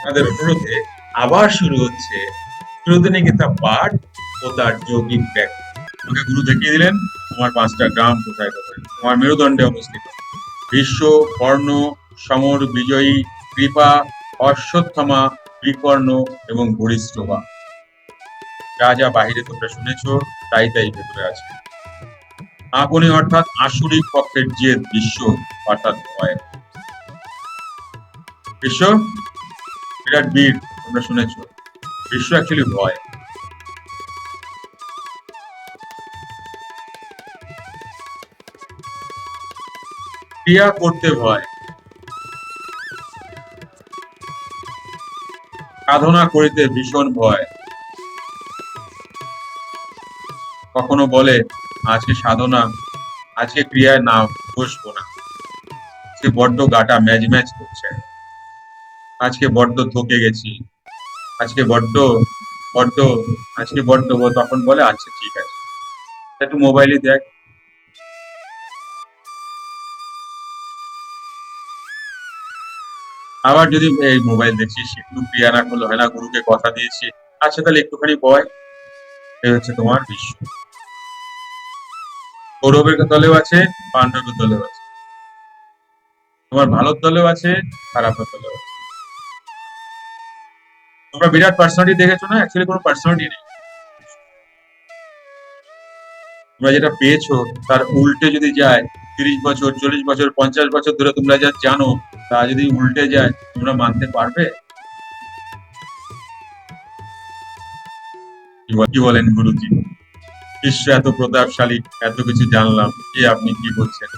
আপনাদের অনুরোধে আবার শুরু হচ্ছে শ্রুতনিকেতা পাঠ ও তার যৌগিক ব্যাখ্যা। আমাকে গুরু দেখিয়ে দিলেন, তোমার পাঁচটা গ্রাম কোথায় কোথায়? তোমার মেরুদণ্ডে অবস্থিত। বিশ্ব কর্ণ সমর, বিজয়ী, কৃপা, অশ্বত্থমা বিকর্ণ এবং বরিষ্ঠবা। যা যা বাহিরে তোমরা শুনেছ, তাই তাই ভেতরে আছে। আপনি অর্থাৎ আসরিক পক্ষের যে বিশ্ব, অর্থাৎ ভয়। বিশ্ব বিরাট বীর, তোমরা শুনেছ। বিশ্ব অ্যাকচুয়ালি ভয়। ক্রিয়া করতে ভয়? সাধনা করিতে ভীষণ ভয়। কখনো বলে, আজকে সাধনা, আজকে ক্রিয়ায় না বসবো না। সে বড্ড গাটা ম্যাচ ম্যাচ করছে। আজকে বড্ড থকে গেছি। আজকে বড্ড বড্ড, আজকে বড্ড, ও তখন বলে আচ্ছা ঠিক আছে। একটু মোবাইলে দেখ। আবার যদি এই মোবাইল দেখছিস, একটু ক্রিয়া না করলে না, গুরুকে কথা দিয়েছি। আচ্ছা তাহলে একটুখানি বয়। এই হচ্ছে তোমার বিশ্ব। কৌরবের দলেও আছে, পাণ্ডবের দলেও আছে। তোমার ভালোর দলেও আছে, খারাপের দলেও আছে। তোমরা বিরাট পার্সোনালিটি দেখেছ না? অ্যাকচুয়ালি কোনো পার্সোনালিটি নেই। তোমরা যেটা পেয়েছ, তার উল্টে যদি যায়, তিরিশ বছর, চল্লিশ বছর, পঞ্চাশ বছর ধরে তোমরা যা জানো, তা যদি উল্টে যায়, তোমরা মানতে পারবে? কি বলেন গুরুজি? বিশ্ব এত প্রতাপশালী, এত কিছু জানলাম কি আপনি কি বলছেন?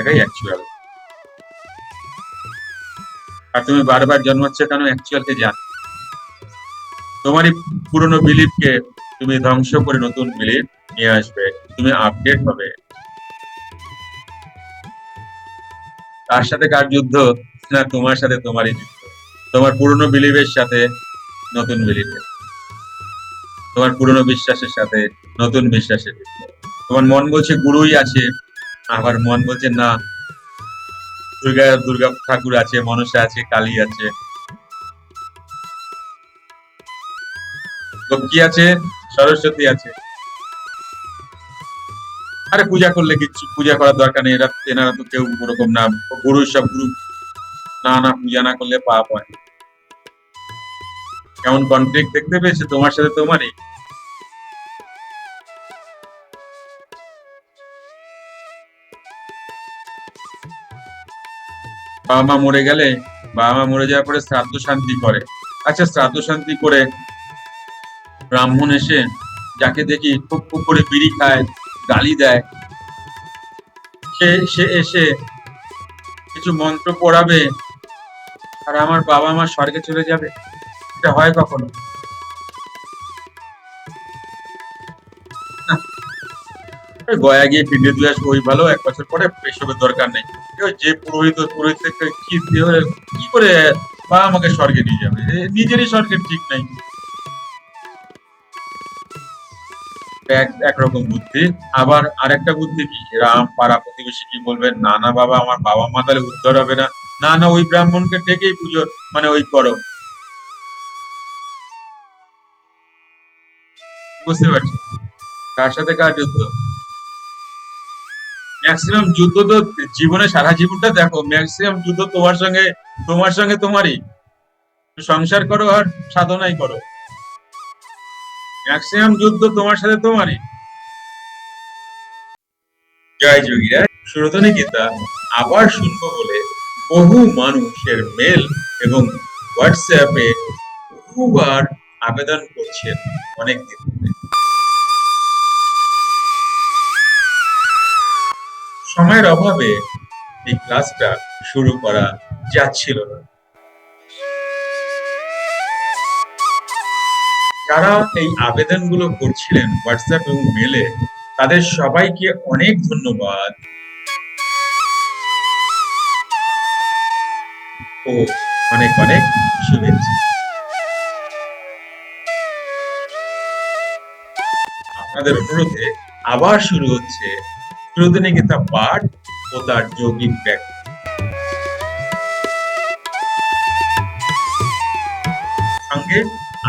এটাই অ্যাকচুয়াল আর তুমি বারবার জন্মাচ্ছ কেন? অ্যাকচুয়ালকে জান। তোমারই পুরনো বিলিফকে তুমি ধ্বংস করে নতুন বিলিফ নিয়ে আসবে। তুমি আপডেট হবে। তার সাথে কার যুদ্ধ? না, তোমার সাথে তোমারই যুদ্ধ। তোমার পুরনো বিলিভের সাথে নতুন বিলিভের তোমার পুরনো বিশ্বাসের সাথে নতুন বিশ্বাসের তোমার মন বলছে গুরুই আছে, আবার মন বলছে না দুর্গা দুর্গা ঠাকুর আছে, মনসা আছে, কালী আছে। লক্ষ্মী আছে, সরস্বতী আছে। আরে পূজা করলে কিচ্ছু, পূজা করার দরকার নেই, এরা এনারা তো কেউ ওরকম না, গুরু সব গুরু। না না, পূজা না করলে পাপ হয়। কেমন কনফ্লিক্ট দেখতে পেয়েছে তোমার সাথে তোমারই? বাবা মা মরে গেলে বাবা মা মরে যাওয়ার পরে শ্রাদ্ধ শান্তি করে। আচ্ছা শ্রাদ্ধ শান্তি করে ব্রাহ্মণ এসে যাকে দেখি খুব খুব করে বিড়ি খায়, গালি দেয়, সে সে এসে কিছু মন্ত্র পড়াবে আর আমার বাবা মা স্বর্গে চলে যাবে। এটা হয় কখনো? গয়া গিয়ে দিয়ে আসব, ওই ভালো, এক বছর পরে এসবের দরকার নেই। যে পুরোহিত পুরোহিত কি কি করে বা আমাকে স্বর্গে নিয়ে যাবে? নিজেরই স্বর্গের ঠিক নাই। এক, একরকম বুদ্ধি। আবার আরেকটা বুদ্ধি কি? রাম, পাড়া প্রতিবেশী কি বলবেন না না বাবা, আমার বাবা মা তাহলে উদ্ধার হবে না। না না, ওই ব্রাহ্মণকে ডেকেই পুজো মানে ওই করো। বুঝতে পারছি। কার সাথে কার যুদ্ধ? ম্যাক্সিমাম যুদ্ধ তো জীবনে সারা জীবনটা দেখো ম্যাক্সিমাম যুদ্ধ তোমার সঙ্গে তোমার সঙ্গে তোমারই। সংসার করো আর সাধনাই করো। ম্যাক্সিমাম যুদ্ধ তোমার সাথে তোমারই। জয় যোগীরা সুরতনী গীতা, আবার শুনব বলে বহু মানুষের মেল এবং হোয়াটসঅ্যাপে বহুবার আবেদন করছেন অনেক দিন সময়ের অভাবে এই ক্লাসটা শুরু করা যাচ্ছিল না। যারা এই আবেদনগুলো করছিলেন হোয়াটসঅ্যাপ এবং মেলে তাদের সবাইকে অনেক ধন্যবাদ। ও, অনেক অনেক শুভেচ্ছা। আপনাদের অনুরোধে আবার শুরু হচ্ছে শ্রুতনিকেতা পাঠ ও তার যৌগিক ব্যাখ্যা।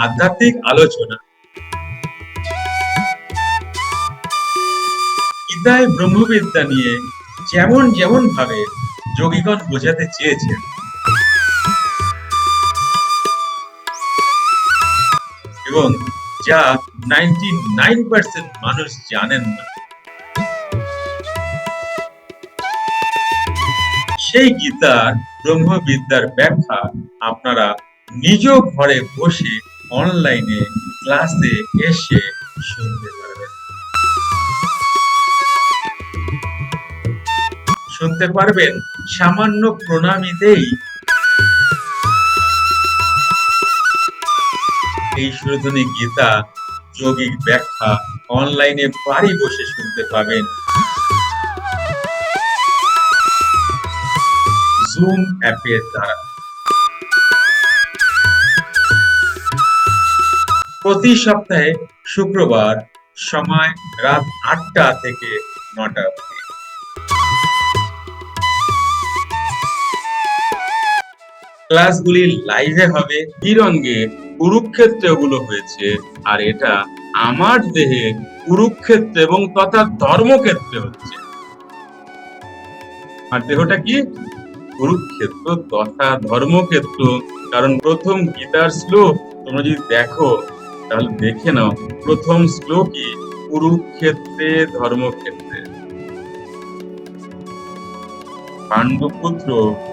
আধ্যাত্মিক আলোচনা। গীতায় ব্রহ্মবিদ্যা নিয়ে যেমন যেমন ভাবে যোগীগণ বোঝাতে চেয়েছেন, এবং যা নাইনটি নাইন পার্সেন্ট মানুষ জানেন না। সেই গীতার ব্রহ্মবিদ্যার ব্যাখ্যা আপনারা নিজ ঘরে বসে অনলাইনে ক্লাসে এসে শুনতে পারবেন। শুনতে পারবেন সামান্য প্রণামীতেই এই সুরধনী গীতা যৌগিক ব্যাখ্যা অনলাইনে বাড়ি বসে শুনতে পাবেন। জুম অ্যাপের দ্বারা। প্রতি সপ্তাহে শুক্রবার সময় রাত আটটা থেকে নটা ক্লাসগুলি লাইভে হবে, তিরঙ্গে কুরুক্ষেত্রে ওগুলো হয়েছে, আর এটা আমার দেহে কুরুক্ষেত্র এবং তথা ধর্মক্ষেত্রে হচ্ছে। আর দেহটা কি? কুরুক্ষেত্র তথা ধর্মক্ষেত্র। কারণ প্রথম গীতার শ্লোক তোমরা যদি দেখো, তাহলে দেখে নাও, প্রথম শ্লোকই কুরুক্ষেত্রে, ধর্মক্ষেত্রে। পাণ্ডুপুত্র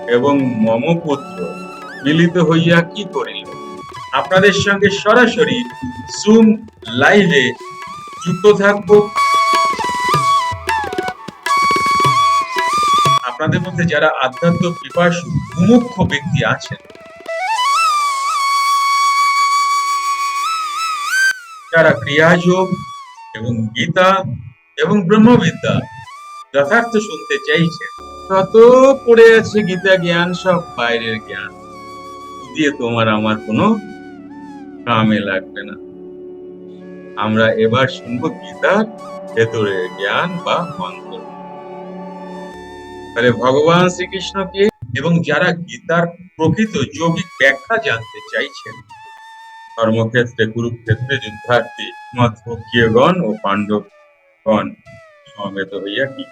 এবং মমপুত্র মিলিত হইয়া কি করিল? আপনাদের সঙ্গে সরাসরি জুম লাইভে যুক্ত থাকব। আপনাদের মধ্যে যারা আধ্যাত্ম পিপাসু মুমুক্ষ ব্যক্তি আছেন, যারা ক্রিয়াযোগ এবং গীতা এবং ব্রহ্মবিদ্যা যথার্থ শুনতে চাইছেন, তত পড়ে আছে গীতা জ্ঞান, সব বাইরের জ্ঞান। দিয়ে তোমার আমার কোনো কামে লাগবে না। আমরা এবার শুনব গীতার ভেতরের জ্ঞান বা মন্ত্র। তাহলে ভগবান শ্রীকৃষ্ণকে এবং যারা গীতার প্রকৃত যৌগিক ব্যাখ্যা জানতে চাইছেন কর্মক্ষেত্রে কুরুক্ষেত্রে, যুদ্ধার্থী মধ্যগণ ও পাণ্ডবগণ সমবেত হইয়া কি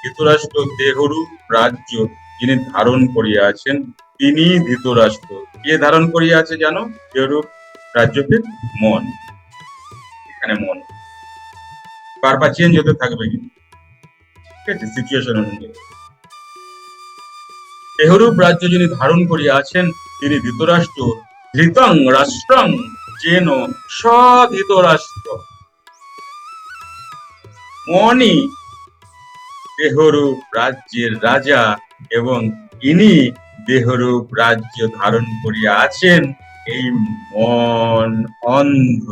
ধৃতরাষ্ট্র দেহরূপ রাজ্য যিনি ধারণ করিয়াছেন তিনি ধৃতরাষ্ট্র। কে ধারণ করিয়াছে জানো? দেহরূপ রাজ্যকে মন। এখানে মন। বারবার চেঞ্জ হতে থাকবে কিন্তু। ঠিক আছে সিচুয়েশন অনুযায়ী রাজ্য যিনি ধারণ করিয়া আছেন তিনি ধৃতরাষ্ট্র, ধৃতং রাষ্ট্রং যেন সধৃতরাষ্ট্র। মনি দেহরূপ রাজ্যের রাজা এবং ইনি দেহরূপ রাজ্য ধারণ করিয়া আছেন এই মন অন্ধ।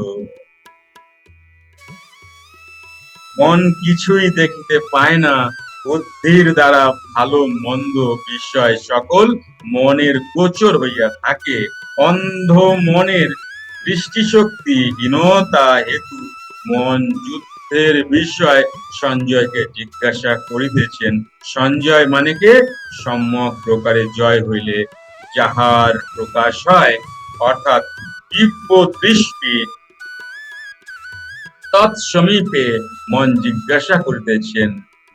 মন কিছুই দেখিতে পায় না। বুদ্ধির দ্বারা ভালো মন্দ বিষয় সকল মনের গোচর হইয়া থাকে। অন্ধ মনের দৃষ্টিশক্তি হীনতা হেতু মন যুদ্ধের বিষয় সঞ্জয়কে জিজ্ঞাসা করিতেছেন। সঞ্জয় মানে কে? সম্যক প্রকারে জয় হইলে যাহার প্রকাশ হয়, অর্থাৎ দিব্য দৃষ্টি তৎসমীপে মন জিজ্ঞাসা করিতেছেন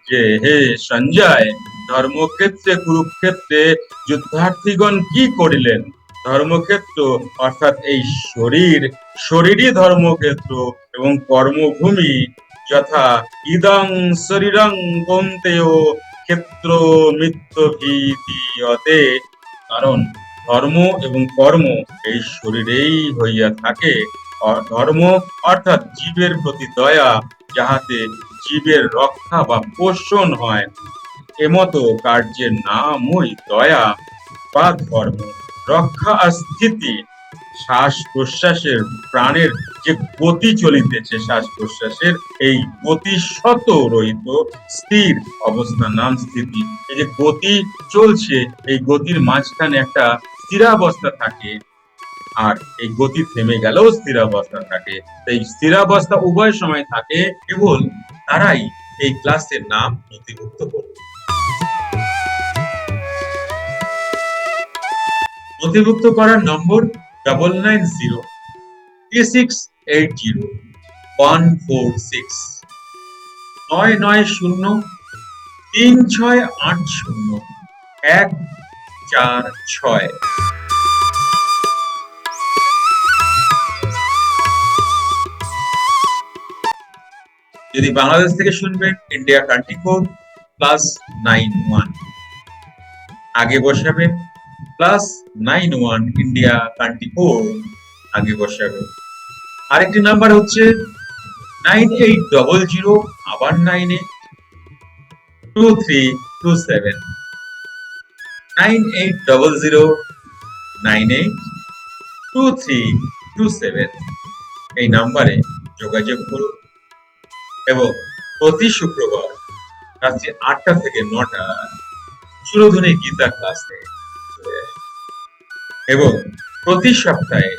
যে, হে সঞ্জয়, ধর্মক্ষেত্রে, কুরুক্ষেত্রে যুদ্ধার্থীগণ কি করিলেন? ধর্মক্ষেত্র অর্থাৎ এই শরীর, শরীরই ধর্মক্ষেত্র এবং কর্মভূমি যথা ইদং শরীরং কন্তেয় ক্ষেত্র মৃত্য ভীতিয়তে কারণ ধর্ম এবং কর্ম এই শরীরেই হইয়া থাকে। ধর্ম অর্থাৎ জীবের প্রতি দয়া, যাহাতে জীবের রক্ষা বা পোষণ হয়, এমতো কার্যের নামই দয়া বা ধর্ম, রক্ষা আর স্থিতি শ্বাস প্রশ্বাসের প্রাণের যে গতি চলিতেছে শ্বাস প্রশ্বাসের এই গতি শত রহিত স্থির অবস্থার নাম স্থিতি। এই যে গতি চলছে, এই গতির মাঝখানে একটা স্থিরাবস্থা থাকে আর এই গতি থেমে গেলেও স্থিরাবস্থা থাকে। এই স্থিরাবস্থা উভয় সময় থাকে, কেবল তারাই এই ক্লাসের নাম নথিভুক্ত করবে। নথিভুক্ত করার নম্বর double nine zero three six eight zero one four six নয় নয় শূন্য, তিন ছয় আট শূন্য, এক চার ছয়। যদি বাংলাদেশ থেকে শুনবেন India country code plus nine one আগে বসাবে plus nine one India country code আগে বসাবে আরেকটি নাম্বার হচ্ছে নাইন এইট ডবল জিরো আবার nine eight two three two seven nine eight double zero nine eight two three two seven এই নাম্বারে যোগাযোগ করুন। এবং প্রতি শুক্রবার রাত্রি আটটা থেকে নটা। সুরধুনী গীতা ক্লাসে। এবং প্রতি সপ্তাহে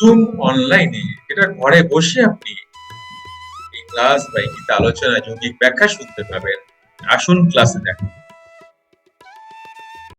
জুম অনলাইনে এটা ঘরে বসে আপনি এই ক্লাস বা গীতা আলোচনা যৌগিক ব্যাখ্যা শুনতে পাবেন, আসুন ক্লাসে দেখা।